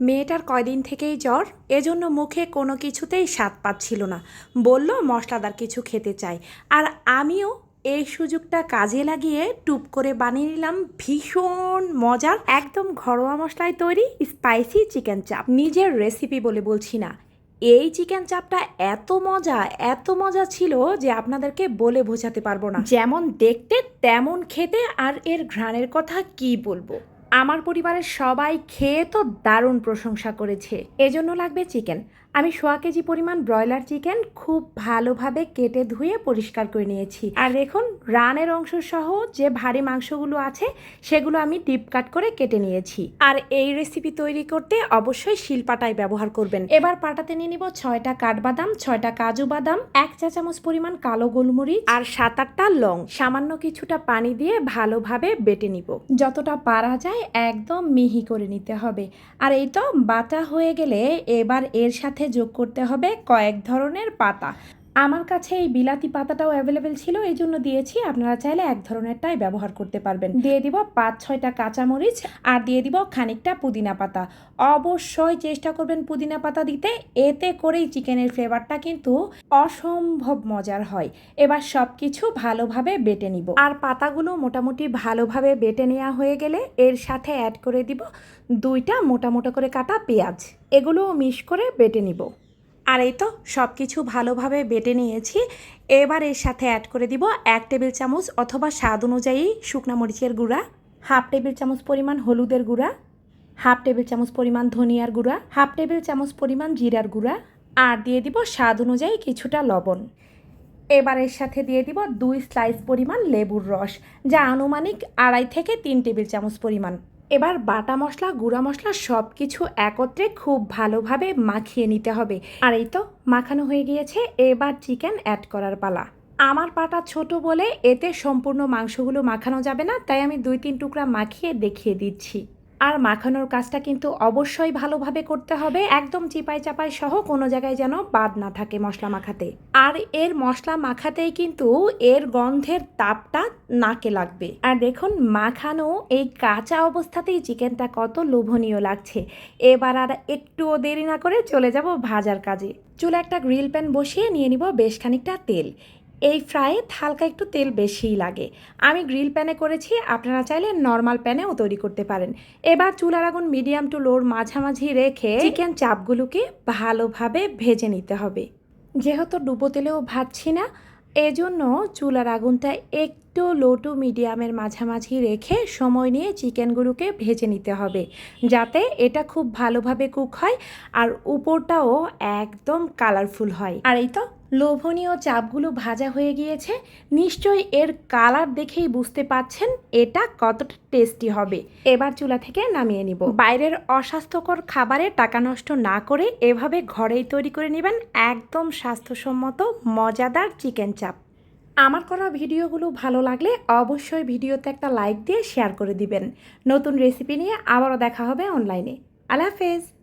মেয়েটার কয়দিন থেকেই জ্বর, এজন্য মুখে কোনো কিছুতেই স্বাদ পাচ্ছিল না। বলল, মশলাদার কিছু খেতে চাই। আর আমিও এই সুযোগটা কাজে লাগিয়ে টুপ করে বানিয়ে নিলাম ভীষণ মজার, একদম ঘরোয়া মশলায় তৈরি স্পাইসি চিকেন চাপ। নিজের রেসিপি বলে বলছি না। এই চিকেন চাপটা এত মজা এত মজা ছিল যে আপনাদেরকে বলে বোঝাতে পারব না। যেমন দেখতে, তেমন খেতে, আর এর ঘ্রাণের কথা কি বলব? আমার পরিবারের সবাই খেয়ে তো দারুণ প্রশংসা করেছে। এজন্য লাগবে চিকেন। আমি সোয়া কেজি পরিমাণ ব্রয়লার চিকেন খুব ভালোভাবে কেটে ধুয়ে পরিষ্কার করে নিয়েছি। আর দেখুন, রানের অংশ সহ যে ভারী মাংসগুলো আছে, সেগুলো আমি ডিপ কাট করে কেটে নিয়েছি। আর এই রেসিপি তৈরি করতে অবশ্যই শিলপাটাই ব্যবহার করবেন। এবার পাটাতে নিয়ে নিব ছয়টা কাঠবাদাম, ছয়টা কাজু বাদাম, এক চা চামচ পরিমাণ কালো গোলমরিচ আর সাত আটটা লং। সামান্য কিছুটা পানি দিয়ে ভালোভাবে বেটে নিব। যতটা পারা যায় একদম মিহি করে নিতে হবে। আর এই তো বাটা হয়ে গেলে এবার এর সাথে যোগ করতে হবে কয়েক ধরনের পাতা। আমার কাছে এই বিলাতি পাতাটাও অ্যাভেলেবেল ছিল, এই জন্য দিয়েছি। আপনারা চাইলে এক ধরনেরটাই ব্যবহার করতে পারবেন। দিয়ে দিব পাঁচ, ছয়টা কাঁচামরিচ আর দিয়ে দিব খানিকটা পুদিনা পাতা। অবশ্যই চেষ্টা করবেন পুদিনা পাতা দিতে, এতে করেই চিকেনের ফ্লেভারটা কিন্তু অসম্ভব মজার হয়। এবার সব কিছু ভালোভাবে বেটে নিব। আর পাতাগুলো মোটামুটি ভালোভাবে বেটে নেওয়া হয়ে গেলে এর সাথে অ্যাড করে দিব দুইটা মোটা মোটা করে কাটা পেঁয়াজ। এগুলোও মিশ করে বেটে নিব। আর এই তো সব কিছু ভালোভাবে বেটে নিয়েছি। এবার এর সাথে অ্যাড করে দিব এক টেবিল চামচ অথবা স্বাদ অনুযায়ী শুকনা মরিচের গুঁড়া, হাফ টেবিল চামচ পরিমাণ হলুদের গুঁড়া, হাফ টেবিল চামচ পরিমাণ ধনিয়ার গুঁড়া, হাফ টেবিল চামচ পরিমাণ জিরার গুঁড়া আর দিয়ে দিব স্বাদ অনুযায়ী কিছুটা লবণ। এবার এর সাথে দিয়ে দিব দুই স্লাইস পরিমাণ লেবুর রস, যা আনুমানিক আড়াই থেকে তিন টেবিল চামচ পরিমাণ। এবার বাটা মশলা, গুঁড়া মশলা সব কিছু একত্রে খুব ভালোভাবে মাখিয়ে নিতে হবে। আর এই তো মাখানো হয়ে গিয়েছে, এবার চিকেন অ্যাড করার পালা। আমার পাটা ছোট বলে এতে সম্পূর্ণ মাংসগুলো মাখানো যাবে না, তাই আমি দুই তিন টুকরা মাখিয়ে দেখিয়ে দিচ্ছি। আর মাখানোর কাজটা কিন্তু অবশ্যই ভালোভাবে করতে হবে। একদম চিপাই চাপাই সহ কোনো জায়গায় যেন বাদ না থাকে মশলা মাখাতে। আর এর মশলা মাখাতেই কিন্তু এর গন্ধের তাপটা নাকে লাগবে। আর দেখুন, মাখানো এই কাঁচা অবস্থাতেই চিকেনটা কত লোভনীয় লাগছে। এবার আর একটুও দেরি না করে চলে যাব ভাজার কাজে। চুলে একটা গ্রিল প্যান বসিয়ে নিয়ে নিব বেশ খানিকটা তেল। এই ফ্রাইয়ে হালকা একটু তেল বেশিই লাগে। আমি গ্রিল প্যানে করেছি, আপনারা চাইলে নর্মাল প্যানেও তৈরি করতে পারেন। এবার চুলার আগুন মিডিয়াম টু লোর মাঝামাঝি রেখে চিকেন চাপগুলোকে ভালোভাবে ভেজে নিতে হবে। যেহেতু ডুবো তেলেও ভাজছি না, এজন্য চুলার আগুনটা একটু লো টু মিডিয়ামের মাঝামাঝি রেখে সময় নিয়ে চিকেনগুলোকে ভেজে নিতে হবে, যাতে এটা খুব ভালোভাবে কুক হয় আর উপরটাও একদম কালারফুল হয়। আর এই তো লোভনীয় চাপগুলো ভাজা হয়ে গিয়েছে। নিশ্চয়ই এর কালার দেখেই বুঝতে পাচ্ছেন এটা কতটা টেস্টি হবে। এবার চুলা থেকে নামিয়ে নিব। বাইরের অস্বাস্থ্যকর খাবারে টাকা নষ্ট না করে এভাবে ঘরেই তৈরি করে নেবেন একদম স্বাস্থ্যসম্মত, মজাদার চিকেন চাপ। আমার করা ভিডিওগুলো ভালো লাগলে অবশ্যই ভিডিওতে একটা লাইক দিয়ে শেয়ার করে দিবেন। নতুন রেসিপি নিয়ে আবারও দেখা হবে অনলাইনে। আল্লাহ হাফেজ!